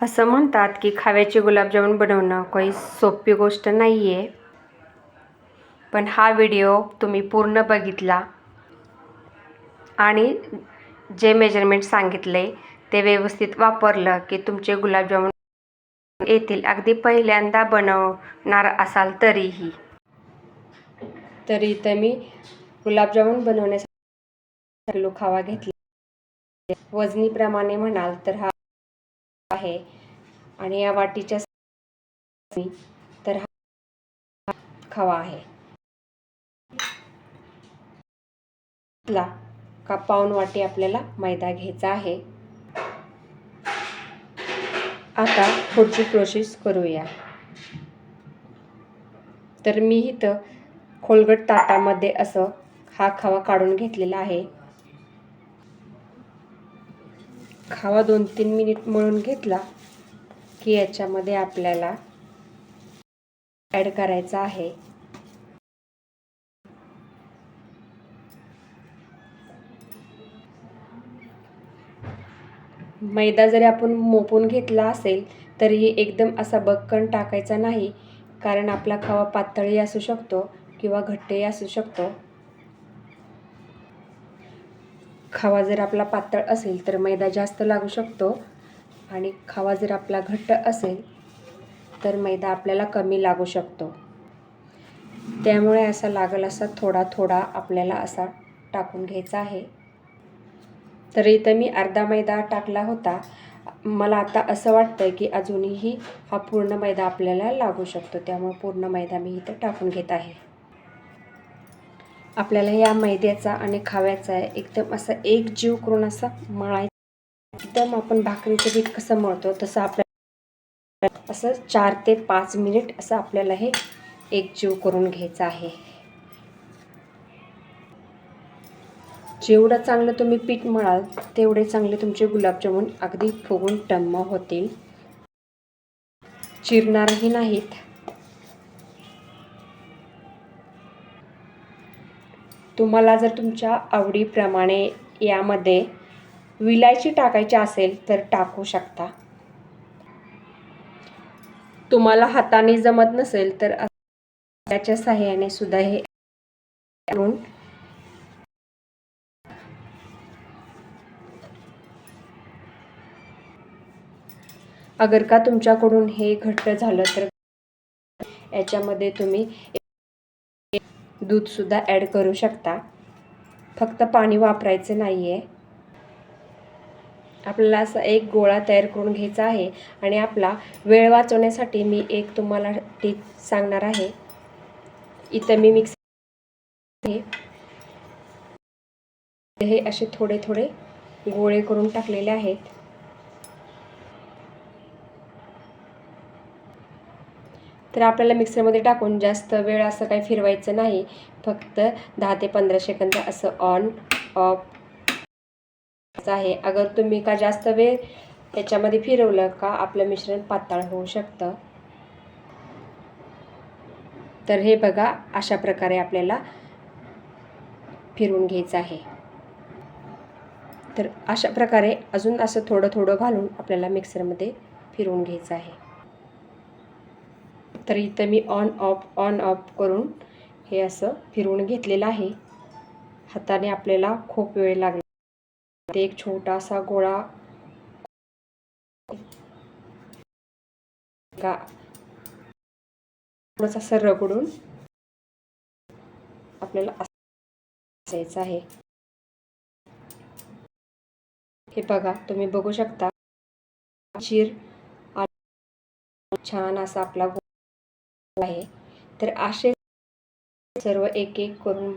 असं म्हणतात की खाव्याचे गुलाबजामुन बनवणं काही सोपी गोष्ट नाही आहे पण हा व्हिडिओ तुम्ही पूर्ण बघितला. आणि जे मेजरमेंट सांगितले ते व्यवस्थित वापरलं की तुमचे गुलाबजामुन येतील अगदी पहिल्यांदा बनवणार असाल तरीही. तरी तर मी गुलाबजामुन बनवण्यासाठी किलो खावा घेतला. वजनीप्रमाणे म्हणाल तर हा आहे. आणि या वाटीच्या तर हा खवा आहे. का पाऊन वाटी आपल्याला मैदा घ्यायचा आहे. आता पुढची प्रोसेस करूया. तर मी इथं खोलगट ताटामध्ये असं हा खवा काढून घेतलेला आहे. खावा दोन तीन मिनिट मळून घेतला की याच्यामध्ये आपल्याला ॲड करायचा आहे. मैदा जरी आपण मोपून घेतला असेल तरीही एकदम असा बक्कन टाकायचा नाही कारण आपला खवा पातळी असू शकतो किंवा घट्टही असू शकतो. खवा जर आपला पातळ असेल तर मैदा जास्त लागू शकतो. आणि खवा जर आपला घट्ट असेल तर मैदा आपल्याला कमी लागू शकतो. त्यामुळे असा लागल असा थोडा थोडा आपल्याला असा टाकून घ्यायचा आहे. तर इथं मी अर्धा मैदा टाकला होता. मला आता असं वाटतं की अजूनही हा पूर्ण मैदा आपल्याला लागू शकतो. त्यामुळे पूर्ण मैदा मी इथं टाकून घेत आहे. आपल्याला या मैद्याचा आणि खाव्याचा आहे एकदम असा एक जीव करून असा मळायचा. एकदम आपण भाकरीचं पीठ कसं मळतो तसं आपल्या असं चार ते पाच मिनिट असं आपल्याला हे एक जीव करून घ्यायचं आहे. जेवढं चांगलं तुम्ही पीठ मळाल तेवढे चांगले तुमचे गुलाबजामुन अगदी फुगून टम्म होतील. चिरणारही नाहीत. तुम्हाला जर तुमच्या आवडीप्रमाणे यामध्ये विलायची टाकायची असेल तर टाकू शकता. तुम्हाला हाताने जमत नसेल तर त्याच्या साह्याने सुद्धा हे करून अगर का तुमच्याकडून हे घट्ट झालं तर याच्यामध्ये तुम्ही दूधसुद्धा ॲड करू शकता. फक्त पाणी वापरायचं नाही आहे आपल्याला असा एक गोळा तयार करून घ्यायचा आहे आणि आपला वेळ वाचवण्यासाठी मी एक तुम्हाला टीप सांगणार आहे. इथं मी मिक्स हे असे थोडे थोडे गोळे करून टाकलेले आहेत. तर आपल्याला मिक्सरमध्ये टाकून जास्त वेळ असं काही फिरवायचं नाही. फक्त दहा ते पंधरा सेकंद असं ऑन ऑफ आहे. अगर तुम्ही का जास्त वेळ त्याच्यामध्ये फिरवलं का आपलं मिश्रण पातळ होऊ शकतं. तर हे बघा अशा प्रकारे आपल्याला फिरवून घ्यायचं आहे. तर अशा प्रकारे अजून असं थोडं थोडं घालून आपल्याला मिक्सरमध्ये फिरवून घ्यायचं आहे. तर इथं मी ऑन ऑफ ऑन ऑफ करून हे असं फिरवून घेतलेलं आहे. हाताने आपल्याला खूप वेळ लागला. ते एक छोटासा गोळा का? थोडंसं असं रगडून आपल्याला असायचं आहे. हे बघा तुम्ही बघू शकता. चिर छान असा आपला आहे तर असे सर्व एक एक करून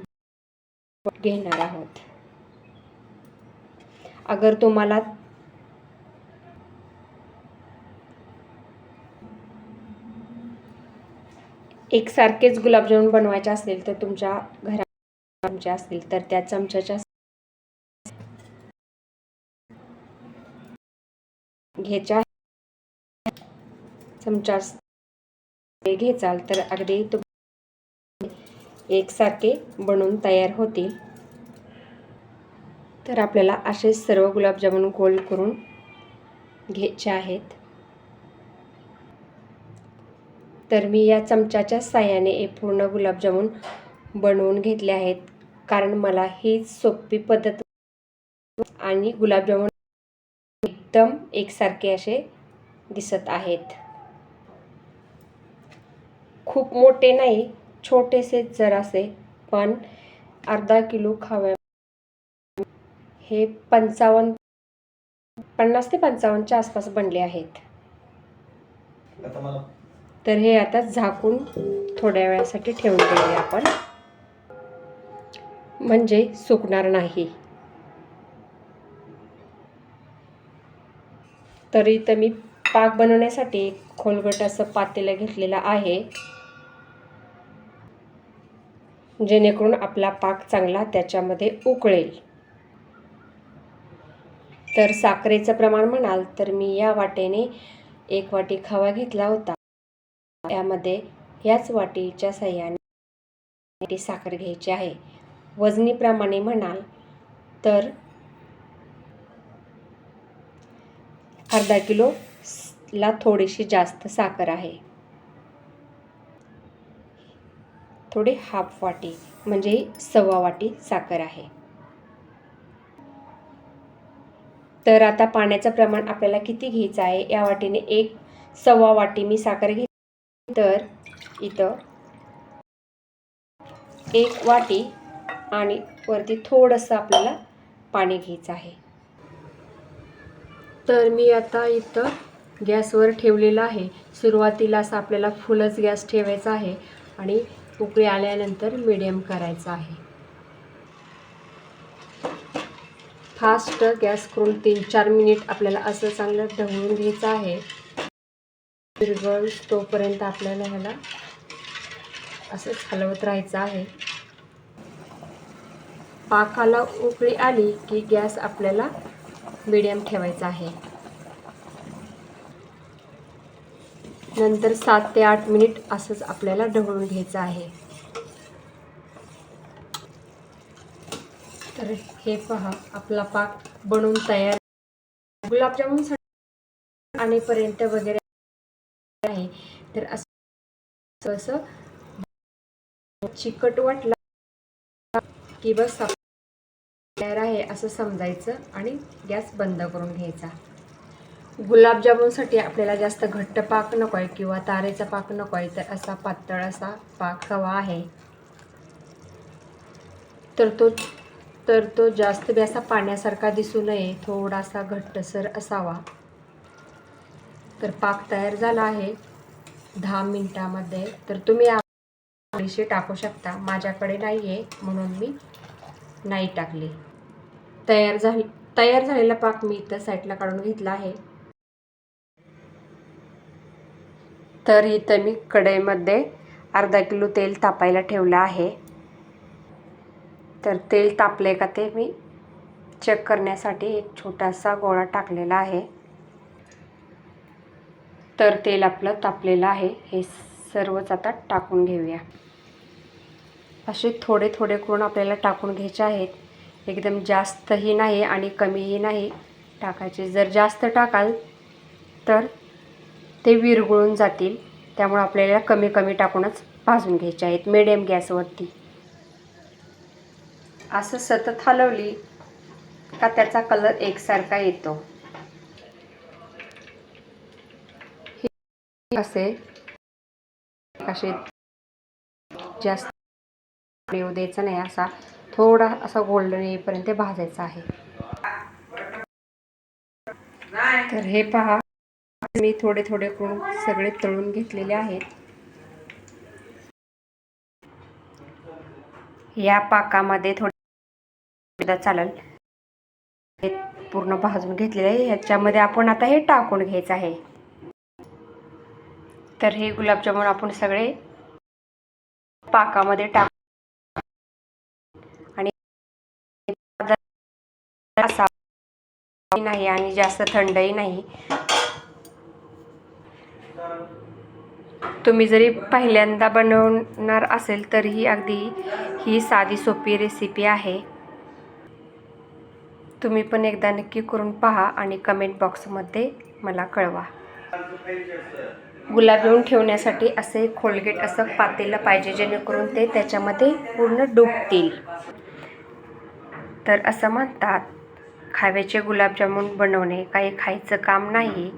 घेणार आहोत. अगर तुम्हाला एकसारखेच गुलाबजामुन बनवायचे असेल तर तुमच्या घरात चमचे असतील तर त्या चमच्याच्या घ्यायच्या. चमचा घेचाल तर अगदी तुम एकसारखे बनून तयार होतील. तर आपल्याला असेच सर्व गुलाबजामुन गोल करून घ्यायचे आहेत. तर मी या चमच्याच्या साह्याने हे पूर्ण गुलाबजामुन बनवून घेतले आहेत. कारण मला ही सोपी पद्धत आणि गुलाबजामुन एकदम एकसारखे असे दिसत आहेत. खूप मोठे नाही छोटेसे जरासे पण अर्धा किलो खाव्या हे पंचावन्न पन्नास ते पंचावन्नच्या आसपास बनले आहेत. तर हे आता झाकून थोड्या वेळासाठी ठेवून देऊया आपण. म्हणजे सुकणार नाही. तर इथं मी पाक बनवण्यासाठी एक खोलगट असं पातेलं घेतलेलं आहे. जेणेकरून आपला पाक चांगला त्याच्यामध्ये उकळेल. तर साखरेचं प्रमाण म्हणाल तर मी या वाटेने एक वाटी खवा घेतला होता. यामध्ये याच वाटीच्या सहाय्याने साखर घ्यायची आहे. वजनीप्रमाणे म्हणाल तर अर्धा किलो ला थोडीशी जास्त साखर आहे. थोडी हाफ वाटी म्हणजे सव्वा वाटी साखर आहे. तर आता पाण्याचं प्रमाण आपल्याला किती घ्यायचं आहे या वाटीने एक सव्वा वाटी मी साखर घे तर इथं एक वाटी आणि वरती थोडंसं आपल्याला पाणी घ्यायचं आहे. तर मी आता इथं गॅसवर ठेवलेलं आहे. सुरुवातीला असं आपल्याला फुलच गॅस ठेवायचा आहे आणि उकळी आल्यानंतर मिडियम करायचा आहे. फास्ट गॅस करून तीन चार मिनिट आपल्याला असं चांगलं ढवळून घ्यायचं आहे. विरघळ तोपर्यंत आपल्याला ह्याला असंच हलवत राहायचं आहे. पाकाला उकळी आली की गॅस आपल्याला मिडियम ठेवायचा आहे. नंतर सात ते आठ मिनिट असंच आपल्याला ढवळून घ्यायचं आहे. तर हे पहा आपला पाक बनवून तयार गुलाबजामुन आणेपर्यंत वगैरे आहे. तर असं असं चिकट वाटला की बस तयार आहे असं समजायचं आणि गॅस बंद करून घ्यायचा. गुलाबजामुनसाठी आपल्याला जास्त घट्ट पाक नको आहे किंवा तारेचा पाक नको आहे तर असा पातळ असा पाक हवा आहे. तर तो तर तो जास्त बी असा पाण्यासारखा दिसू नये थोडासा घट्टसर असावा. तर पाक तयार झाला आहे. दहा मिनटामध्ये. तर तुम्ही थोडीशी टाकू शकता. माझ्याकडे नाही आहे म्हणून मी नाही टाकली. तयार झाली तयार झालेला पाक मी इथं साईडला काढून घेतला आहे. तर इथं मी कढईमध्ये अर्धा किलो तेल तापायला ठेवलं आहे. तर तेल तापले का ते मी चेक करण्यासाठी एक छोटासा गोळा टाकलेला आहे. तर तेल आपलं तापलेलं आहे. हे सर्वच आता टाकून घेऊया. असे थोडे थोडे करून आपल्याला टाकून घ्यायचे आहेत. एकदम जास्तही नाही आणि कमीही नाही. टाकायचे. जर जास्त टाकाल तर ते विरघळून जातील. त्यामुळे आपल्याला कमी कमी टाकूनच भाजून घ्यायचे आहेत. मिडियम गॅसवरती असं सतत हलवली का त्याचा कलर एकसारखा येतो. हे असे असे जास्त येऊ द्यायचा नाही. असा थोडा असा गोल्डन येईपर्यंत भाजायचा आहे. तर हे पहा. मी थोडे थोडे करून सगळे तळून घेतलेले आहेत. या पाकामध्ये थोडं चालेल. पूर्ण भाजून घेतलेलं आहे. ह्याच्यामध्ये आपण आता हे टाकून घ्यायचं आहे. तर हे गुलाबजामुन आपण सगळे पाकामध्ये टाक आणि नाही आणि जास्त थंडही नाही. तुम्ही जरी पहिल्यांदा बनवणार असेल तरीही अगदी ही साधी सोपी रेसिपी आहे. तुम्ही पण एकदा नक्की करून पहा आणि कमेंट बॉक्समध्ये मला कळवा. गुलाब येऊन ठेवण्यासाठी असे खोलगेट असं पातेलं पाहिजे जेणेकरून ते त्याच्यामध्ये पूर्ण डुबतील. तर असं म्हणतात खाव्याचे गुलाबजामुन बनवणे काही खायचं काम नाही.